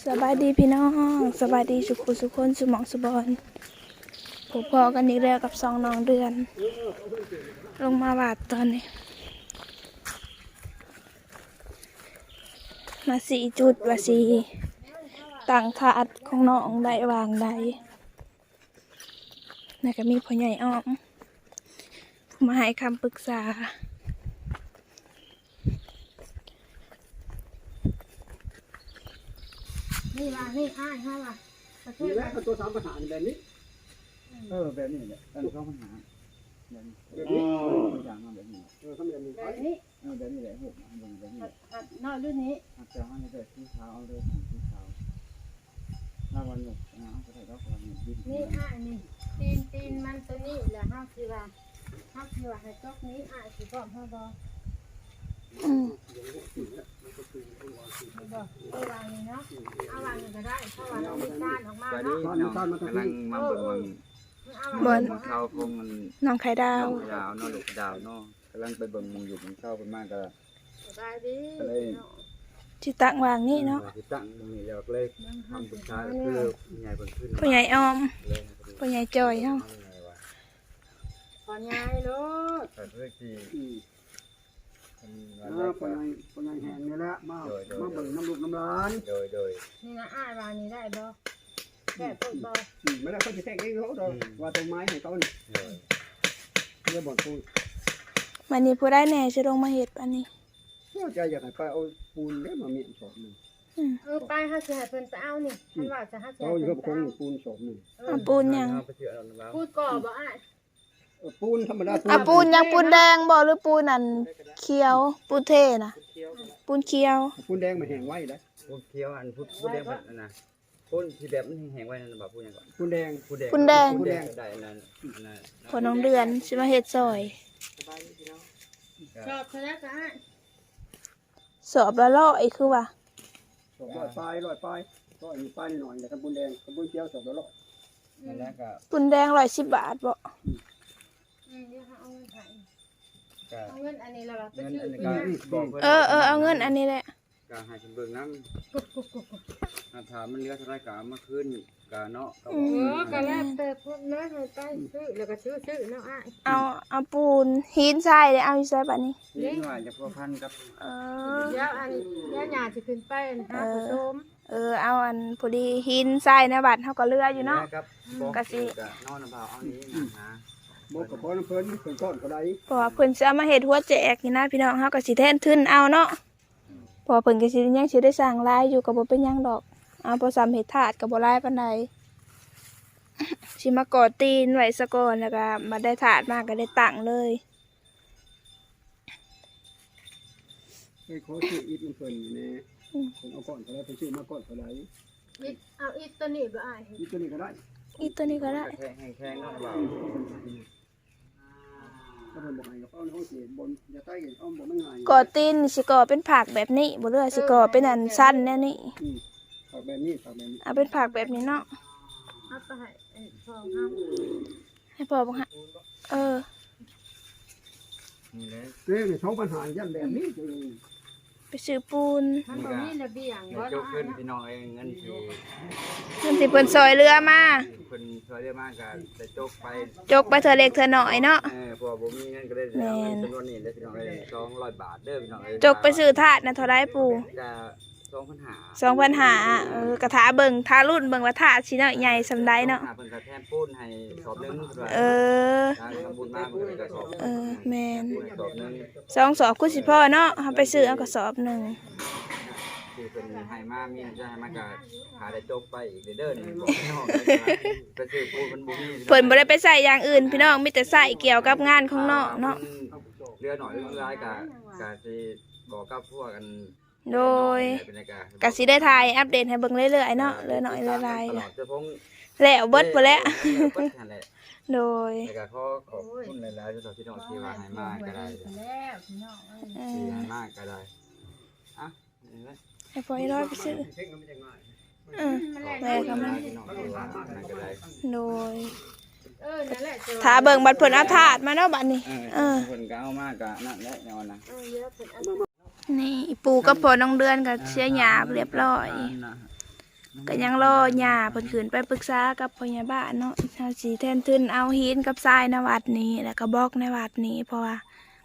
สบายดีพี่น้องสบายดีสุขุสุคนสุหมองสุบอนผมพอกันอีกแล้วกับสองน้องเดือน ลงมาบาดตอนนี้ มาสีจุดว่าสีต่างถาดของน้องได้วางใดน่นก็มีพ่อใหญ่อ้อม มาให้คำปรึกษา นี่ว่านี่อ้ายฮะว่าประเทนี่ศแหละเป็นตัวสามปัญหาแบบนี้เออแบบนี้แหละอันสองปัญหาแบบนี้แบบนี้ตัวอย่างมาแบบนี้เออทำแบบนี้แบบนี้เออแบบนี้แหละหกอันแบบนี้หัดหัดนอกรุ่นนี้อาจจะให้แบบที่เท้าเอาเลยทางที่เท้าถ้าวันหนุกนะเอาไปได้ก็วันหนุกดิ้นนี่อ้ายนี่ตีนตีนมันตัวนี้แหละห้าสิว่าห้าสิว่าให้จกนี้อ้ายสิพร้อมเฮาบ่อืมบ่ เอาวางนี่เนาะเอาวางนี่ก็ได้เพราะว่าเรามีการออกมาไปเนาะนี่น้องกำลังมาเบิ่งเอาบวาองลนี่เขาคงมันน้องไข่ดาว ดาวน้องลูกดาวน้องกำลังไปเบิ่งมึงอยู่มันเข้าไปมากก็สบายดีที่ตั้งวางนี่เนาะที่ตั้งตรงนี้แล้วเลยทำสุดท้ายคือใหญ่บนขึ้นพ่อใหญ่อ้อมเลยพ่อใหญ่จอยเนาะขอย้ายโลดแต่เพื่อที่อืมมัน เออคนยังคนยังแห้งนี่แหละมามาเบิ่งน้ำลูกน้ำร้านโดยโดยนี่นะอ้ายวางนี่ได้บ่แก่ต้นบ่อืมไม่ได้เขาจะแทกเองเขาเราว่าต้นไม้ให้เขานี่โดยเรียกบ่อนปูนวันนี้ผู้ได้แหน่จะลงมาเห็ดปันนี้ก็ใจอยากให้ไปเอาปูนเด้มาเมียนสอบหนึ่งอืมเออไปหาสิให้เพิ่นไปเอานี่เพิ่นว่าจะหาสิเขาให้อยู่เพิ่กับนคไปงเอาปูนสอบหนึ่งเอาปูนยังไปเชื่อเราแล้วพูดก่อบ่อ้ายเออ ปูนธรรมดาเอาปูนยังปูนแดงบ่หรือปูนอันเขียว ปูนเทนะปูนเขียว ปูนแดงมาแห้งไว้แล้วพูดเคี้ยวอันพูดพูดแดงแบบนั้นนะพูดที่แบบมันแห้งไว้นั่นแบบพูดยังก่อนปูนแดง พูดแดงปูนแดง พูดแดงได้นั่นนั่นพอน้องเดือนสิมาเห็ดซอย ชอบเท่านั้นก็อ้ายสอบละร้อยคือว่าสอบลอยปลายลอยปลายก็มีปลายหน่อยแต่กับปูนแดงกับปูนเขียวสอบแล้วนั่นแหละก็ปูนแดงร้อยสิบบาทบ่ อืมเดี๋ยวเขาเอาเงินให้ก็เอาเงินอันนี้เราเราไปเงินซื้ออันนี้อีกก็นะบอกเพื่อนเออเออเอาเงินอันนี้แหละก็ให้คุณเบิ่งน้ำถ้ามันเหลือเท่าไรก็เอามาคืนก็เนาะก็เออก็แล้วแต่พวกนั้นให้ไปซื้อแล้วก็ซื้อซื้อเนาะอ้ายเอาเอาปูนหินทรายเลยเอาอยู่ใส่บัดนี้ นี่ว่าจะพัวพันกับเออ เดี๋ยวอันเดี๋ยวหญ้าสิขึ้นไปหาผสมเออเอาอันพอดีหินทรายในบัดเฮาก็เลืออยู่เนาะครับบอกกะสิ ก็นอนเบาเอานี้นะฮะ โมกับพ่อน้ำเพิ่นเพิ่นก้อนเขาได้เพราะว่าเพิ่นสิเอามาเฮ็ดหัวแจกนี่นะพี่น้องเฮาก็สิแทนทุนเอาเนาะเพราะว่าเพิ่นก็สิยังสิได้สร้างรายอยู่ก็บ่เป็นหยังดอกเอาบ่ซ้ำเฮ็ดถาดก็บ่หลายปานใดสิมาก่อตีนไว้ซะก่อนแล้วก็มาได้ถาดมาก็ได้ตั้งเลยเคยขอซื้ออิฐมันเพิ่นแน่เพิ่นเอาก้อนเขาได้เพิ่นซื้อมาก้อนเขาได้อิดเอาอิดตัวนี้บ่อ้ายอิฐตัวนี้ก็ได้อีตัวนี้ก็ได้แข็งแข็งนอนเบาถ้าเพิ่นบอกให้กับเอาในห้องสิบนอย่าใต้กันเอาบ่มันง่าย ก่อตีนนี่สิก่อเป็นผักแบบนี้บ่เลือสิก่อเป็นอันสั้นแนวนี้อืมฝากแบบนี้ฝากแบบนี้เอาเป็นผักแบบนี้เนาะเอาไปให้ไอ้พ่อเฮาให้พ่อบ่ฮะเออนี่เลยเรื่องสองปัญหายันแบบนี้จะ ไปซื้อปูนมันบ่มีระเบียงเงิบ่นจกเนาะขึ้นพี่น้องเองเงินที่เงินที่เพิ่นซอยเรือมาคนช่วยได้มากก็จะจกไปจกไปเธอเล็กเธอน้อยเนาะ เออพอผมมีเงินก็ได้เอาเงินจำนวนนี้ได้พี่น้องเลยสองร้อยบาทเด้อพี่น้องเอ้ยจกไปซื้อถาดนะเท่าไรปู จะ สองพันหาสองพันหาเออกระทาเบิ่งทารุ่นเบิ่งว่าถาดชิ้นใหญ่สำได้เนาะหเพิ่นก็แทนปูนให้สอบหนึงเออทางทำบุญมาเพิ่นก็สอบเออแมนปูนสอบหนึงสองสอบคุณสิพ่อเนาะเอาไปซื้อเอากระสอบหนึ่งคือเป็นให้มามีจะให้มาก็หาได้จกไปอีกเด้อนี่บอกพี่น้องก็คือปูนมันบ่มีเพิ่นบ่ได้ไปใส่อย่างอื่นพี่น้องมีแต่ใส่เกี่ยวกับงานของนอกเนาะเรือหน่อยเรือร้ายก็ก็สิบอกกับพวกกัน โดยเป็นรายการก็สิได้ถ่ายอัปเดตให้เบิ่งเรื่อยๆเนาะเรื่อยๆเรื่อยตลอดจะพงๆแล้วเบิดไปแล้วเบิดนั่นแหละโดยแล้วก็ขอขอบคุณหลายๆที่ที่น้องที่ว่าให้มากก็ได้แล้วพี่น้องเอ้ยเอที่อให้มากก็ได้อะนี่แหละให้พ่อให้ร้อยไปซื้อเช็คมันไม่ใช่ง่ายเออแม่ก็มาพี่น้องที่ว่านั่นก็ได้โดยเออนั่นแหละจ้ะถ้าเบิ่งบัดเพิ่นเอาถาดมาเนาะบัดนี้เอเอออคนก็เอามากก็นั่นแหละแนวนะเออเยอะเพิ่นเอา นี่ปูกับพ่อน้องเดือนกับเชียหยาบเรียบร้อย ก็ยังรอย่าเพิ่นขึ้นไปปรึกษากับพยาบาลเนาะเฮาสิแทนทุนเอาหินกับทรายในวัดนี้แล้วก็บล็อกในวัดนี้ เพราะว่า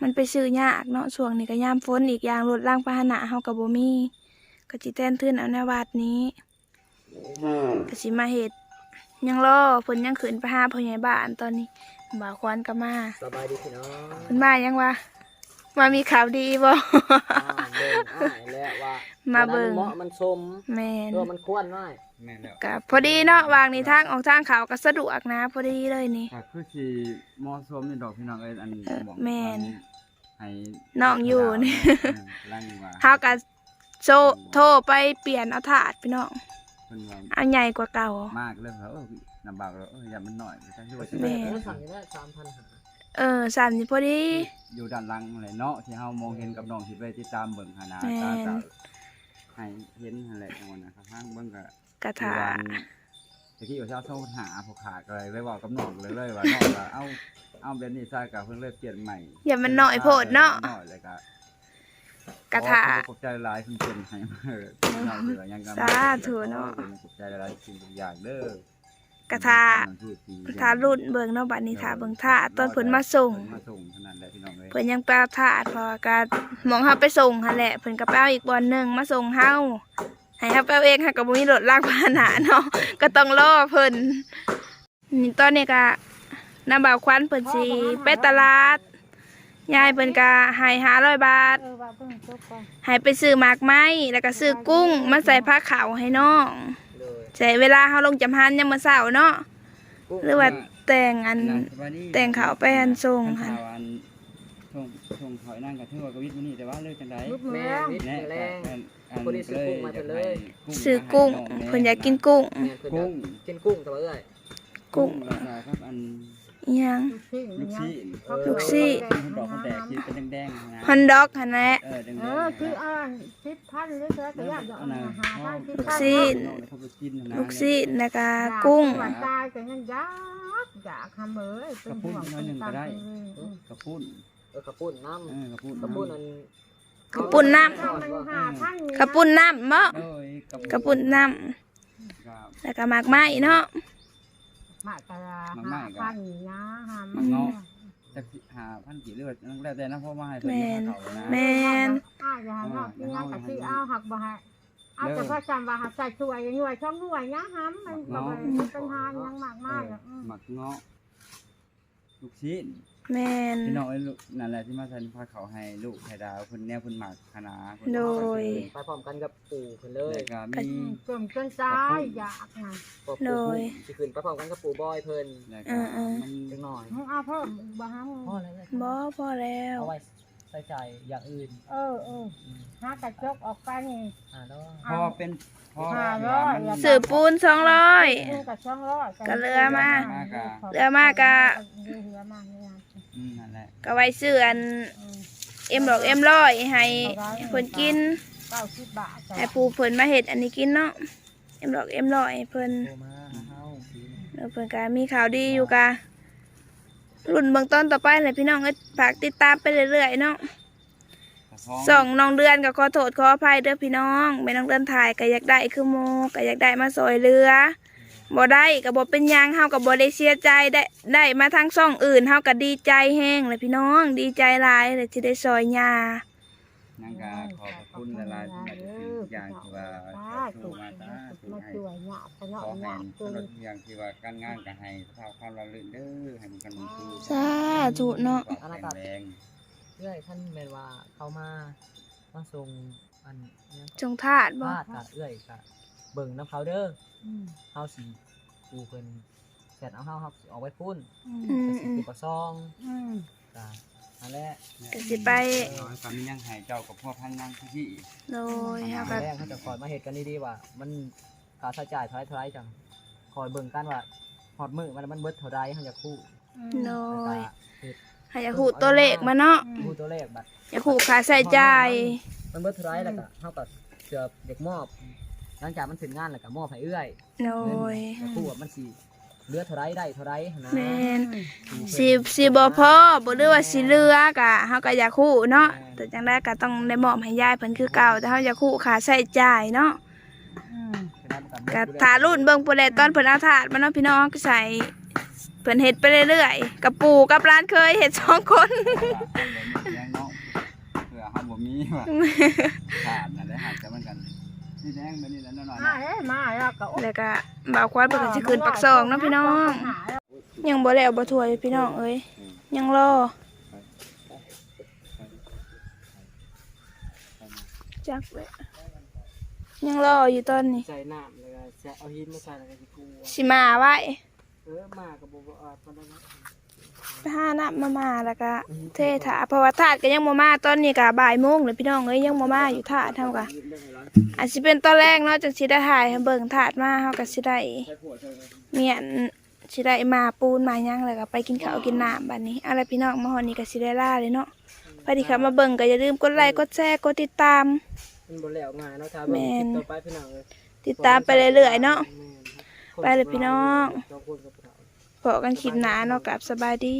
มันไปซื้อยากเนาะช่วงนี้ก็ยามฝนอีกอย่างรถล่างพาหนะเฮาก็บ่มีก็สิแทนทุนเอาในวัดนี้ก็สิมาเฮ็ดยังรอเพิ่นยังขึ้นไปหาพยาบาลตอนนี้บ่าวควันก็มาสบายดีพี่น้องเพิ่นมายังวะ มามีข่าวดีบ่อ่าเบิ่งอ้ายแล้วว่ามาเบิ่งเหมาะมันชมแม่นตัวมันควรน้อยแม่นแล้วก็พอดีเนาะวางในทางออกทางเขาก็สะดวกนะ พอดีเลยนี่ ก็คือสิเหมาะสมในดอกพี่น้องเอ้ยอันเออบอกแม่นให้น้องอยู่นี่ ร่างว่าเฮาก็โซโทรไปเปลี่ยนเอาถาดพี่น้องเพิ่นว่าเอาใหญ่กว่าเก่า มากเรื่องเขาเออลำบากแล้วเอออย่ามันหน่อยแต่ที่ว่าสิแม่แล้วสั่งอยู่ได้สามพันหา เออสามสิพอดี อยู่ด้านหลังอะไรเนาะที่เฮามองเห็นกับน้องที่ไปติดตามเบิ่งหาหนาแม่นตาตาให้เห็นนั่นแหละจังหวะนะครับทางเบิ่งก็กระคือถาว่าตะกี้ว่าสิเช้าโทรหาผู้ขาดก็เลยเลยเว้ากับน้องเลยเลยว่าน้องว่าเอาเอาแบบนี้ซะก็เพิ่นเลยเปลี่ยนใหม่อย่ามันน้อยโพดเนาะน้อยเลยก็กระถา ขอบใจหลายคุณเป็นให้มาเออน้องเหลือยังกันสาธุเนาะขอบใจหลายสิ่งทุกอย่างเด้อ กระทาถารุ่นเบิ่งเนาะบัดนี้ถาเบิ่งถาตอนเพิ่นมาส่งมาส่งเท่านั้นแหละพี่น้องเอ้ยเพิ่นยังไปเอาถาดเพอการมองเฮาไปส่งหั่นแหละเพิ่นก็ไปเอาอีกบอนหนึงมาส่งเฮาให้เฮาไปเอาเองค่ะก็บ่มีรถลากพาหนะเนาะก็ต้องรอเพิ่นนี่ตอนนี้ก็น้าบ่าวควันเพิ่นสิไปตลาดยายเพิ่นก็ให้500บาทเออว่าเพิ่งจบก่อนให้ไปซื้อหมากไม้แล้วก็ซื้อกุ้งมาใส่ผ้าขาวให้น้องเลย ใช้เวลาเฮาลงจำหันยามมื้อเช้าเนาะกุ้งหรือว่าแต่งอันสบายดีแต่งขาวไปอันส่งคัหั่นนข่าวอันส่งส่งถอยนั่งกับเทือว่ากวิทย์มื้อนี้แต่ว่าเลิกจังได๋ลูกเมืแม่องนิดแน่แรง อันคนที่ซื้อกุ้งมาเถอะเลย ซื้อกุ้งเพิ่นอยากกินกุ้ง แม่เพิ่นอยากกินกุ้งแต่ว่าเอ้ยกุ้งราคาครับอัน อิหยัง ลูกชิ้นลูกเนี่ยชีลูกซี่มันดอกมันแดกที่เป็นแดงๆนะฮอนดอกหั่นแหละ เออแดงๆเออคืออ่านสิบพันหรือเท่าไหร่ก็อยากจะเอามาหาพันสิบพันซี่ลูกซีนแล้วก็กุ้ง หวานตายแต่ยังยากอยากทำเอ้ยเป็นห่วงเป็นตังค์เลยกระปุ้นเออกระปุ้นน้เออกระปุ้นำกระปุ้นอันกระปุ้นน้ำทำมันหาพันกระปุ่นน้ำเนาะเอ้ยกระปุ่นน้ครับำแล้วก็หมากไม้เนาะ หมากกะลาหาพันนะหาจะหาพันกี่เลือดแล้วแต่นะเพราะว่าให้เพิ่นแม่น เขานะ แม่นอ้าวอย่าให้นอกที่งานกับที่อ้าวหักบ่ให้เอาแต่พระจำว่าหักใส่ช่วยหน่วยช่องหน่วยนะฮัมมันบ่เป็นปัญหายังมากมากอะหมักเงาะลูกชิ้น แม่น พี่น้องไอ้ลูกนั่นแหละที่มาใส่ผ้าเขาวให้ลูกให้ดาวเพิ่นแนวเพิ่นหมักคณะเพิ่นโดย ไปพร้อมกันกับปู่เพิ่นเลยแล้วก็มีเกิมจนตายอยากนะพวกโดปู่ย สิขึ้นไปพร้อมกันกับปู่บอยเพิ่นแล้วเอก็อเออมันจังหน่อยมึงเอาเพิ่มบ่ฮัมพ่อเลยบ่พอแล้ว เอาไว้ใส่ใจอย่างอื่นเออเออหากระจกออกไปนี่อ่าแล้ว พอเป็นพอห้าร้อยมันซื้อปูนสองร้อยกับช่องร้อยก็เหลือมา เหลือมากเนี่ยอืมนั่นแหละ ก็ไว้ซื้ออันเอ็มดอกเอ็มร้อยให้เพิ่นกินเก้าสิบบาทให้ปูเพิ่นมาเฮ็ดอันนี้กินเนาะเอ็มดอกเอ็มร้อยให้เพิ่นโทรมาหาเฮาสิแล้วเพิ่นก็มีข่าวดีอยู่กะรุ่นเบื้องต้นต่อไปเลยพี่น้องก็ฝากติดตามไปเรื่อยๆเนาะ ส่องน้องเดือนก็ขอโทษขออภัยเด้อพี่น้องไม่น้องเดือนถ่ายก็อยากได้คือโมก็อยากได้มาซอยเรือ บ่ได้ก็บ่เป็นหยังเฮาก็บ่ได้เสียใจได้ได้มาทางซ่องอื่นเฮาก็ดีใจแฮงเลยพี่น้องดีใจหลายเลยที่ได้ซอยยานั่งกาขอบพระคุณละลายสำหรับทุกอย่างที่ว่าถูกมาตาถูกมาให้ช่วยเนี่ยขขนาดอให้เนี่ยสำหรับทุกอย่างที่ว่าการงานก็ให้สภาพความราลื่นเด้อให้มันกันมันคือสาธุเนาะแข็งแรงเอื้อยท่านแม่นว่าเขามามาส่งอันเนี้ยจงทาดบ่พาดกะเอื้อยกะ เบิ่งน้ำเขาเด้อเฮาสิปูเพิ่นแสร็จเอาเฮาเฮาสิออกไปพุ่นอืก็มสิอืมติดปลาซองกะนั่นแหละ ก็สิไปน้อยก็มียังให้เจ้ากับพ่อพันนางที่โดยเฮาอัก็นแรกเขาจะคอยมาเฮ็ดกันดีๆว่า มันค่าใช้จ่ายเท่าไรเท่าไรจังคอยเบิ่งกันว่าฮอดมื้อมันมันเบิดเท่าใดเฮาจะคู่โดแล้วยก็เฮ็ดให้อยากฮู้ตัวเลขมาเนาะคู่ตัวเลขบัดอยากฮู้ค่าใช้จ่ายมันเบิดเท่าไรแล้วก็เฮาก็เสือเด็กมอบ หลังจากมันถึงงานแล้วก็มอบให้เอื้อยโดเงินยจะคู่ว่ามันสิเหลือเท่าไรได้เท่าไรหั้นนะแม่นสิสิบ่พอบ่หรือว่าสิเหลือกะเฮาก็อยากฮู้เนาะแต่จังได๋ก็ต้องได้มอบให้ยายเพิ่นคือเก่าแต่เฮาอยากฮู้ค่าใช้จ่ายเนาะฉะนั้นกันก็ถารุ่นเบิ่งปุแลตอนเพิ่นเอาถาดมาเนาะพี่น้องก็ใส่เพิ่นเฮ็ดไปเรื่อยๆกับปู่กับร้านเคยเฮ็ดสองคนแรงเนาะเผื่อเฮาบ่มีว่าขาดนั่นแหละหักแต่มัน กันนี่แดงแบบนี้แหล้วน้อยๆมานะเอ้ยมาแล้วก็แล้วก็บ่าวควานเพิ่นก็สิขึ้นปักซองเนาะพี่น้องยังบ่แล้วบ่ถ้วยพี่น้องเอ้ยยังรอจักเลยยังรออยู่ตอนนี้ใส่น้ำแล้วก็จะเอาหินมาใส่แล้วก็สิกูสิมาไว้เออมากับบ่บ่อาจปานนั้นนะไปหาน้ำมามาแล้วก็เทถาเพราะว่าถาดก็ยังบ่มาตอนนี้ก็บ่ายโมงเลยพี่น้องเอ้ยยังบ่มาอยู่ถาดเฮาก็ อาจสิเป็นตอนแรกเนาะจังสิได้ถ่ายให้เบิ่งถาดมาเฮาก็สิได้เมียนสิได้มาปูนมาหยังแล้วก็ไปกินข้าวกินน้ำบัดนี้เอาล่ะพี่น้องมาฮอดนี้ก็สิได้ลาเลยเนาะพอดีค่ะมาเบิ่งก็อย่าลืมกดไลค์กดแชร์กดติดตามมันบ่แล้วง่ายเนาะถ้าแม่เบิ่งคลินปต่อไปพี่น้องเอ้ยติดตามไปเรื่อยๆเนาะแม่นครับไปเลยพี่น้องสองคนกับเราพบกันคลิปหน้าเนาะกับสบายดี